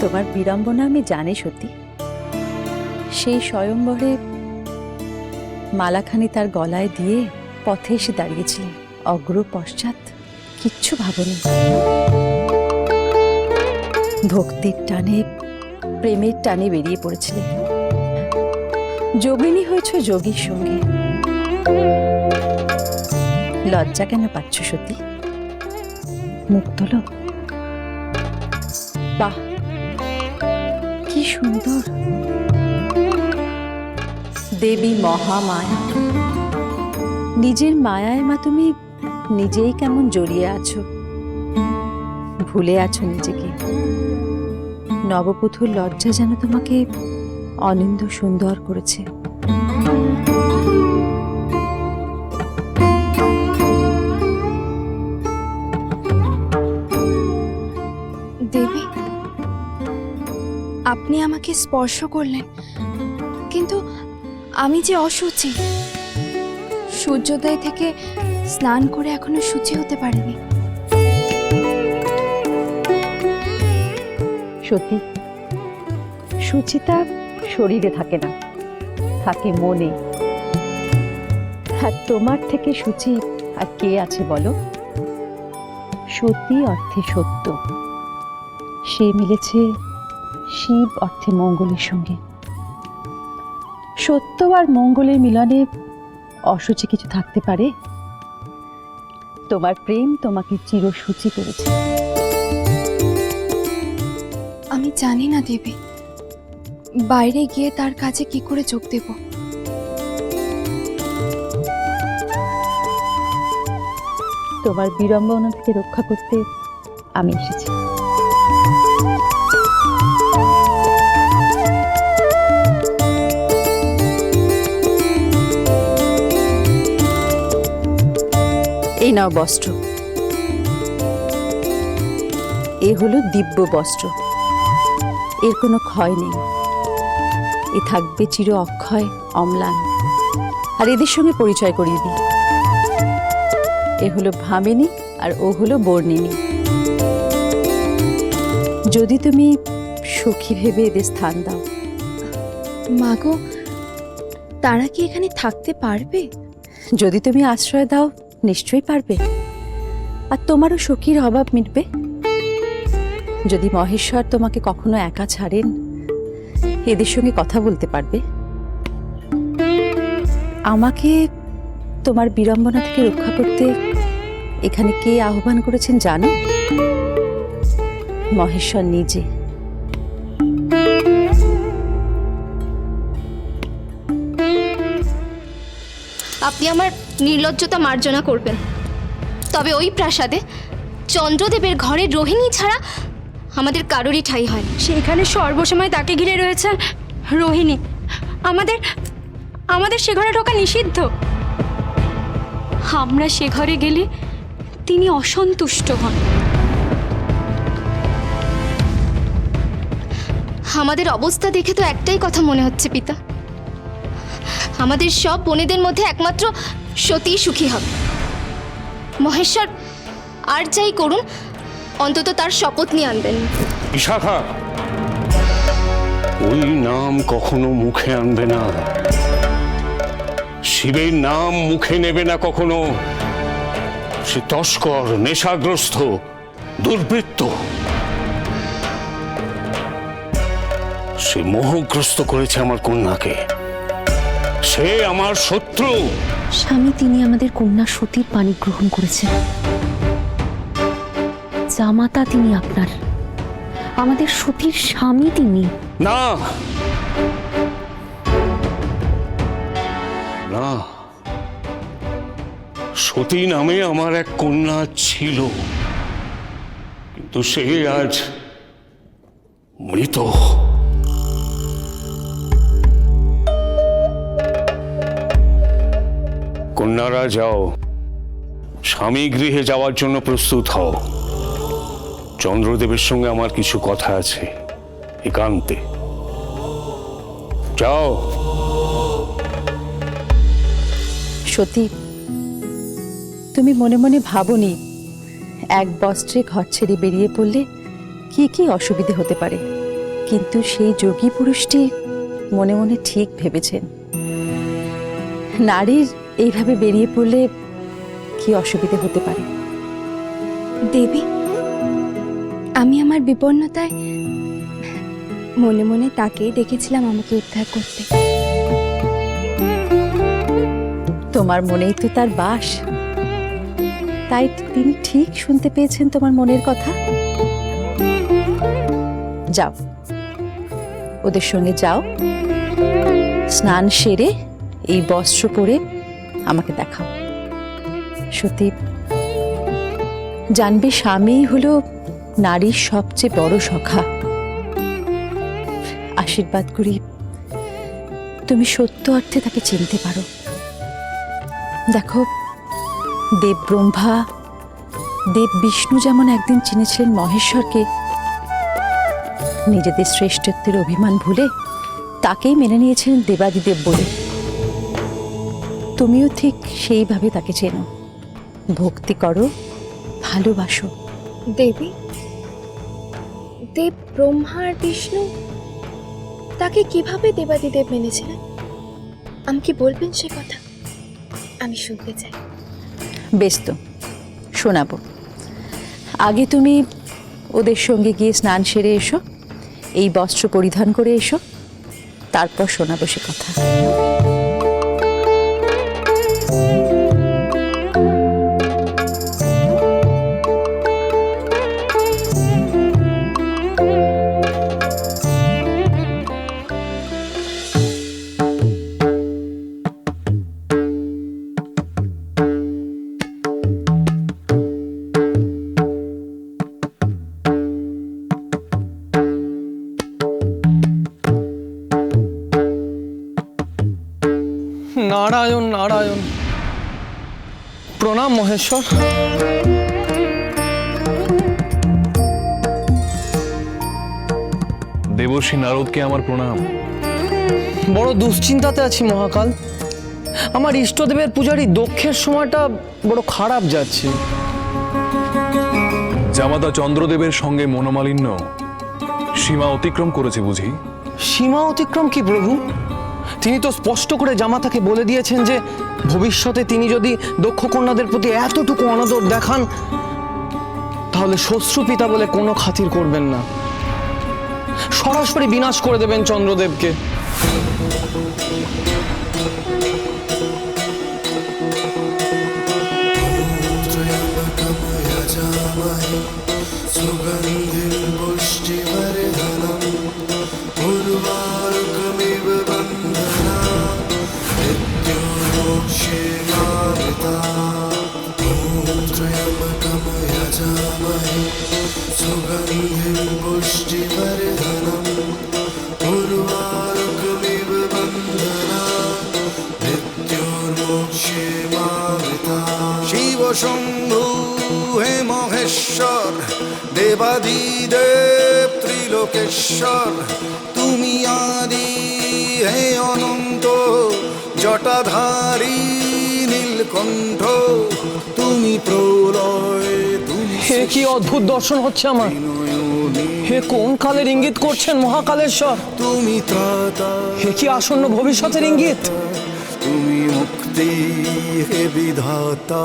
তোমার বিড়ম্বনা আমি জানি সত্যি। সেই স্বয়ম্বরে মালাখানি তার গলায় দিয়ে পথে এসে দাঁড়িয়েছিলেন। অগ্র পশ্চাৎ কিচ্ছু ভাবনি। ভক্তির টানে, প্রেমের টানে বেরিয়ে পড়েছিলে যোগিনী হয়েছ যোগীর সঙ্গে। লজ্জা কেন পাচ্ছ সতী মুখ তোলো বাহ! সুন্দর। দেবী মহামায়া, নিজের মায়ায় মা তুমি নিজেই কেমন জড়িয়ে আছো? ভুলে আছো নিজেকে। নবপুথুর লজ্জা যেন তোমাকে অনিন্দ সুন্দর করেছে। আপনি আমাকে স্পর্শ করলেন। কিন্তু আমি যে অসুচি, সূর্যোদয় থেকে স্নান করে এখনও শুচি হতে পারিনি। সত্যি সুচিতা শরীরে থাকে না, থাকে মনে। আর তোমার থেকে সুচি আর কে আছে বলো? সতী অর্থে সত্য। সে মিলেছে শিব অর্থে মঙ্গলের সঙ্গে। সত্য আর মঙ্গলের মিলনে অসুচি কিছু থাকতে পারে? তোমার প্রেম তোমাকে চিরসূচি করেছে। আমি জানি না দেবী বাইরে গিয়ে তার কাছে কি করে যোগ দেব? তোমার বিড়ম্বনা থেকে রক্ষা করতে আমি এসেছি। নাও বস্ত্র। এ হলো দিব্য বস্ত্র। এর কোনো ক্ষয় নেই। এ থাকবে চির অক্ষয় অম্লান। আর এদের সঙ্গে পরিচয় করিয়ে দিই। এ হলো ভামিনী আর ও হলো বর্ণিনী। যদি তুমি সুখী ভেবে এদের স্থান দাও। মাগো তারা কি এখানে থাকতে পারবে? যদি তুমি আশ্রয় দাও নিশ্চয়ই পারবে। আর তোমারও সখীর অভাব মিটবে। যদি মহেশ্বর তোমাকে কখনো একা ছাড়েন, এদের সঙ্গে কথা বলতে পারবে। আমাকে তোমার বিড়ম্বনা থেকে রক্ষা করতে এখানে কে আহ্বান করেছেন জানো? মহেশ্বর নিজে। আপনি আমার নির্লজ্জতা মার্জনা করবেন। তবে ওই প্রাসাদে চন্দ্রদেবের ঘরে রোহিণী ছাড়া আমাদের কারোরই ঠাই হয়। সেখানে সর্বসময় তাকে ঘিরে রয়েছে রোহিণী। আমাদের আমাদের সে ঘরে ঢোকা নিষিদ্ধ। আমরা সে ঘরে গেলে তিনি অসন্তুষ্ট হন। আমাদের অবস্থা দেখে তো একটাই কথা মনে হচ্ছে পিতা। আমাদের সব বোনেদের মধ্যে একমাত্র সতী সুখী হবে। মহেশ্বর, আর যাই করুন, অন্তত তার শপথ নিয়ে আনবেন। বিশাখা, ওই নাম কখনো মুখে আনবে না। শিবের নাম মুখে নেবে না কখনো। সে তস্কর, নেশাগ্রস্ত, দুর্বৃত্ত। সে মোহগ্রস্ত করেছে আমার কন্যাকে। সে আমার শত্রু। স্বামী তিনি আমাদের কন্যা সতীর পানি গ্রহণ করেছেন। জামাতা তিনি আপনার। আমাদের সতীর স্বামী তিনি। না। না। সতী নামে আমার এক কন্যা ছিল। কিন্তু সে আজ মৃত। কন্যারা যাও। স্বামী গৃহে যাওয়ার জন্য প্রস্তুত হও। চন্দ্রদেবের সঙ্গে আমার কিছু কথা আছে। একান্তে। যাও। সতী, তুমি মনে মনে ভাবনি, এক বস্ত্রে ঘর ছেড়ে বেরিয়ে পড়লে কি কি অসুবিধে হতে পারে? কিন্তু সেই যোগী পুরুষটি মনে মনে ঠিক ভেবেছেন। নারীর এইভাবে বেরিয়ে পড়লে কি অসুবিধে হতে পারে? দেবী আমি আমার বিপন্নতায় মনে মনে তাকেই দেখেছিলাম আমাকে উদ্ধার করতে। তোমার মনেই তো তার বাস। তাই তিনি ঠিক শুনতে পেয়েছেন তোমার মনের কথা? যাও। ওদের সঙ্গে যাও। স্নান সেরে এই বস্ত্র পরে আমাকে দেখাও। সত্যি, জানবে স্বামী হলো নারীর সবচেয়ে বড় সখা। আশীর্বাদ করি, তুমি সত্য অর্থে তাকে চিনতে পারো। দেখো, দেব ব্রহ্মা, দেব বিষ্ণু যেমন একদিন চিনেছিলেন মহেশ্বরকে, নিজেদের শ্রেষ্ঠত্বের অভিমান ভুলে তাকেই মেনে নিয়েছিলেন দেবাদিদেব বলে। তুমিও ঠিক সেইভাবে তাকে চেনো। ভক্তি করো ভালোবাসো। দেবী দেব ব্রহ্মা আর বিষ্ণু তাকে কীভাবে দেবাদিদেব মেনেছিলেন? আমি কি বলবেন সে কথা? আমি শুনতে চাই। বেশ তো শোনাবো। আগে তুমি ওদের সঙ্গে গিয়ে স্নান সেরে এসো এই বস্ত্র পরিধান করে এসো তারপর শোনাবো সে কথা। Thank you. মহেশ্বর। দেবর্ষী নারদকে আমার প্রণাম। বড় দুশ্চিন্তাতে আছি মহাকাল। আমার ইষ্টদেবের পূজারী দক্ষের সময়টা বড় খারাপ যাচ্ছে। জামাতা চন্দ্রদেবের সঙ্গে মনোমালিন্য সীমা অতিক্রম করেছে বুঝি? সীমা অতিক্রম কি প্রভু? তিনি তো স্পষ্ট করে জামাতাকে বলে দিয়েছেন যে ভবিষ্যতে তিনি যদি দক্ষ কন্যাদের প্রতি এতটুকু অনাদর দেখান, তাহলে শ্বশ্রু পিতা বলে কোনো খাতির করবেন না। সরাসরি বিনাশ করে দেবেন চন্দ্রদেবকে। শিব শম্ভু হে মহেশ্বর দেবাদিদেব ত্রিলোকেশ্বর তুমি আদি হে অনন্ত জটাধারী নীলকণ্ঠ তুমি প্রলয় হে কি অদ্ভুত দর্শন হচ্ছে আমার। হে কোন কালের ইঙ্গিত করছেন মহাকালেশ্বর? তুমি হে কি আসন্ন ভবিষ্যতের ইঙ্গিত? তুমি देती विधाता